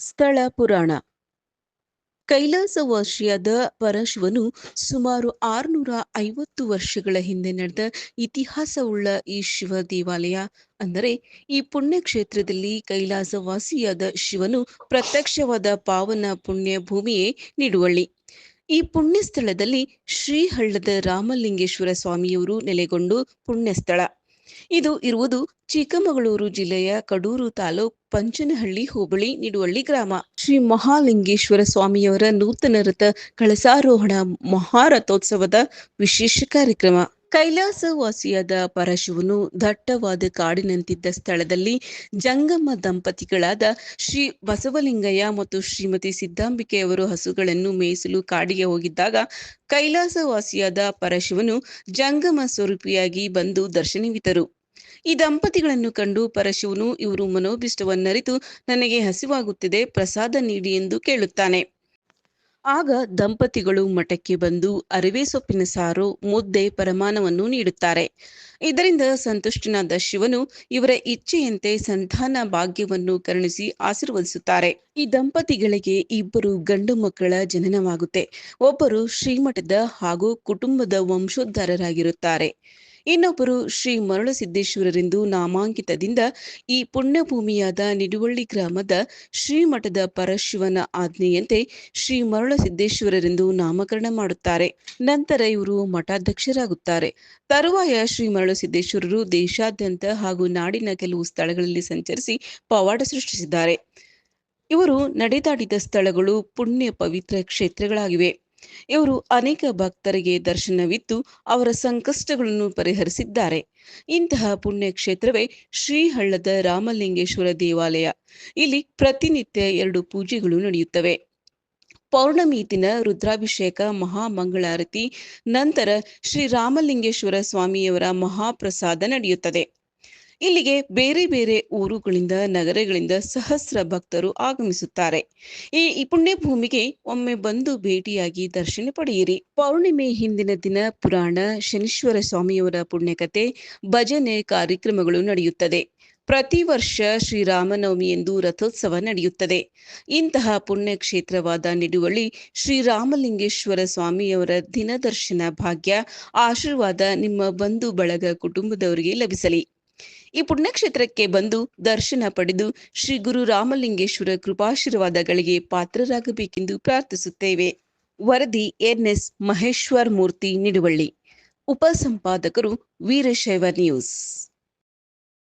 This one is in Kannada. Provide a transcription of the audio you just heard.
ಸ್ಥಳ ಪುರಾಣ. ಕೈಲಾಸವಾಸಿಯಾದ ಪರಶಿವನು ಸುಮಾರು ಆರುನೂರ ಐವತ್ತು ವರ್ಷಗಳ ಹಿಂದೆ ನಡೆದ ಇತಿಹಾಸವುಳ್ಳ ಈ ಶಿವ ದೇವಾಲಯ. ಅಂದರೆ ಈ ಪುಣ್ಯಕ್ಷೇತ್ರದಲ್ಲಿ ಕೈಲಾಸವಾಸಿಯಾದ ಶಿವನು ಪ್ರತ್ಯಕ್ಷವಾದ ಪಾವನ ಪುಣ್ಯ ಭೂಮಿಯೇ ನಿಡುವಳ್ಳಿ. ಈ ಪುಣ್ಯ ಸ್ಥಳದಲ್ಲಿ ಶ್ರೀಹಳ್ಳದ ರಾಮಲಿಂಗೇಶ್ವರ ಸ್ವಾಮಿಯವರು ನೆಲೆಗೊಂಡು ಪುಣ್ಯಸ್ಥಳ. ಇದು ಇರುವುದು ಚಿಕ್ಕಮಗಳೂರು ಜಿಲ್ಲೆಯ ಕಡೂರು ತಾಲೂಕ್ ಪಂಚನಹಳ್ಳಿ ಹೋಬಳಿ ನಿಡುವಳ್ಳಿ ಗ್ರಾಮ. ಶ್ರೀ ಮಹಾಲಿಂಗೇಶ್ವರ ಸ್ವಾಮಿಯವರ ನೂತನ ರಥ ಕಳಸಾರೋಹಣ ಮಹಾರಥೋತ್ಸವದ ವಿಶೇಷ ಕಾರ್ಯಕ್ರಮ. ಕೈಲಾಸವಾಸಿಯಾದ ಪರಶಿವನು ದಟ್ಟವಾದ ಕಾಡಿನಂತಿದ್ದ ಸ್ಥಳದಲ್ಲಿ ಜಂಗಮ ದಂಪತಿಗಳಾದ ಶ್ರೀ ಬಸವಲಿಂಗಯ್ಯ ಮತ್ತು ಶ್ರೀಮತಿ ಸಿದ್ದಾಂಬಿಕೆಯವರು ಹಸುಗಳನ್ನು ಮೇಯಿಸಲು ಕಾಡಿಗೆ ಹೋಗಿದ್ದಾಗ ಕೈಲಾಸವಾಸಿಯಾದ ಪರಶಿವನು ಜಂಗಮ ಸ್ವರೂಪಿಯಾಗಿ ಬಂದು ದರ್ಶನವಿತರು. ಈ ದಂಪತಿಗಳನ್ನು ಕಂಡು ಪರಶಿವನು ಇವರು ಮನೋಭಿಷ್ಟವನ್ನರಿತು, ನನಗೆ ಹಸಿವಾಗುತ್ತಿದೆ, ಪ್ರಸಾದ ನೀಡಿ ಎಂದು ಕೇಳುತ್ತಾನೆ. ಆಗ ದಂಪತಿಗಳು ಮಠಕ್ಕೆ ಬಂದು ಅರಿವೆ ಸೊಪ್ಪಿನ ಸಾರು, ಮುದ್ದೆ, ಪರಮಾನವನ್ನು ನೀಡುತ್ತಾರೆ. ಇದರಿಂದ ಸಂತುಷ್ಟನಾದ ಶಿವನು ಇವರ ಇಚ್ಛೆಯಂತೆ ಸಂತಾನ ಭಾಗ್ಯವನ್ನು ಕರುಣಿಸಿ ಆಶೀರ್ವದಿಸುತ್ತಾರೆ. ಈ ದಂಪತಿಗಳಿಗೆ ಇಬ್ಬರು ಗಂಡು ಮಕ್ಕಳ ಜನನವಾಗುತ್ತೆ. ಒಬ್ಬರು ಶ್ರೀಮಠದ ಹಾಗೂ ಕುಟುಂಬದ ವಂಶೋದ್ಧಾರರಾಗಿರುತ್ತಾರೆ. ಇನ್ನೊಬ್ಬರು ಶ್ರೀ ಮರುಳಸಿದ್ದೇಶ್ವರರೆಂದು ನಾಮಾಂಕಿತದಿಂದ ಈ ಪುಣ್ಯಭೂಮಿಯಾದ ನಿಡುವಳ್ಳಿ ಗ್ರಾಮದ ಶ್ರೀಮಠದ ಪರಶಿವನ ಆಜ್ಞೆಯಂತೆ ಶ್ರೀ ಮರುಳಸಿದ್ದೇಶ್ವರರೆಂದು ನಾಮಕರಣ ಮಾಡುತ್ತಾರೆ. ನಂತರ ಇವರು ಮಠಾಧ್ಯಕ್ಷರಾಗುತ್ತಾರೆ. ತರುವಾಯ ಶ್ರೀ ಮರಳಸಿದ್ದೇಶ್ವರರು ದೇಶಾದ್ಯಂತ ಹಾಗೂ ನಾಡಿನ ಕೆಲವು ಸ್ಥಳಗಳಲ್ಲಿ ಸಂಚರಿಸಿ ಪವಾಡ ಸೃಷ್ಟಿಸಿದ್ದಾರೆ. ಇವರು ನಡೆದಾಡಿದ ಸ್ಥಳಗಳು ಪುಣ್ಯ ಪವಿತ್ರ ಕ್ಷೇತ್ರಗಳಾಗಿವೆ. ಇವರು ಅನೇಕ ಭಕ್ತರಿಗೆ ದರ್ಶನವಿತ್ತು ಅವರ ಸಂಕಷ್ಟಗಳನ್ನು ಪರಿಹರಿಸಿದ್ದಾರೆ. ಇಂತಹ ಪುಣ್ಯಕ್ಷೇತ್ರವೇ ಶ್ರೀಹಳ್ಳದ ರಾಮಲಿಂಗೇಶ್ವರ ದೇವಾಲಯ. ಇಲ್ಲಿ ಪ್ರತಿನಿತ್ಯ ಎರಡು ಪೂಜೆಗಳು ನಡೆಯುತ್ತವೆ. ಪೌರ್ಣಮಿ ದಿನ ರುದ್ರಾಭಿಷೇಕ, ಮಹಾಮಂಗಳಾರತಿ, ನಂತರ ಶ್ರೀ ರಾಮಲಿಂಗೇಶ್ವರ ಸ್ವಾಮಿಯವರ ಮಹಾಪ್ರಸಾದ ನಡೆಯುತ್ತದೆ. ಇಲ್ಲಿಗೆ ಬೇರೆ ಬೇರೆ ಊರುಗಳಿಂದ, ನಗರಗಳಿಂದ ಸಹಸ್ರ ಭಕ್ತರು ಆಗಮಿಸುತ್ತಾರೆ. ಈ ಪುಣ್ಯ ಭೂಮಿಗೆ ಒಮ್ಮೆ ಬಂದು ಭೇಟಿಯಾಗಿ ದರ್ಶನ ಪಡೆಯಿರಿ. ಪೌರ್ಣಿಮೆ ಹಿಂದಿನ ದಿನ ಪುರಾಣ ಶನೀಶ್ವರ ಸ್ವಾಮಿಯವರ ಪುಣ್ಯಕತೆ ಭಜನೆ ಕಾರ್ಯಕ್ರಮಗಳು ನಡೆಯುತ್ತದೆ. ಪ್ರತಿ ವರ್ಷ ಶ್ರೀರಾಮನವಮಿ ಎಂದು ರಥೋತ್ಸವ ನಡೆಯುತ್ತದೆ. ಇಂತಹ ಪುಣ್ಯ ಕ್ಷೇತ್ರವಾದ ನಿಡುವಳ್ಳಿ ಶ್ರೀರಾಮಲಿಂಗೇಶ್ವರ ಸ್ವಾಮಿಯವರ ದಿನದರ್ಶನ ಭಾಗ್ಯ, ಆಶೀರ್ವಾದ ನಿಮ್ಮ ಬಂಧು ಬಳಗ ಕುಟುಂಬದವರಿಗೆ ಲಭಿಸಲಿ. ಈ ಪುಣ್ಯಕ್ಷೇತ್ರಕ್ಕೆ ಬಂದು ದರ್ಶನ ಪಡೆದು ಶ್ರೀ ಗುರು ರಾಮಲಿಂಗೇಶ್ವರ ಕೃಪಾಶೀರ್ವಾದಗಳಿಗೆ ಪಾತ್ರರಾಗಬೇಕೆಂದು ಪ್ರಾರ್ಥಿಸುತ್ತೇವೆ. ವರದಿ ಎನ್ಎಸ್ ಮಹೇಶ್ವರ್ ಮೂರ್ತಿ ನಿಡುವಳ್ಳಿ. ಉಪಸಂಪಾದಕರು ವೀರಶೈವ ನ್ಯೂಸ್.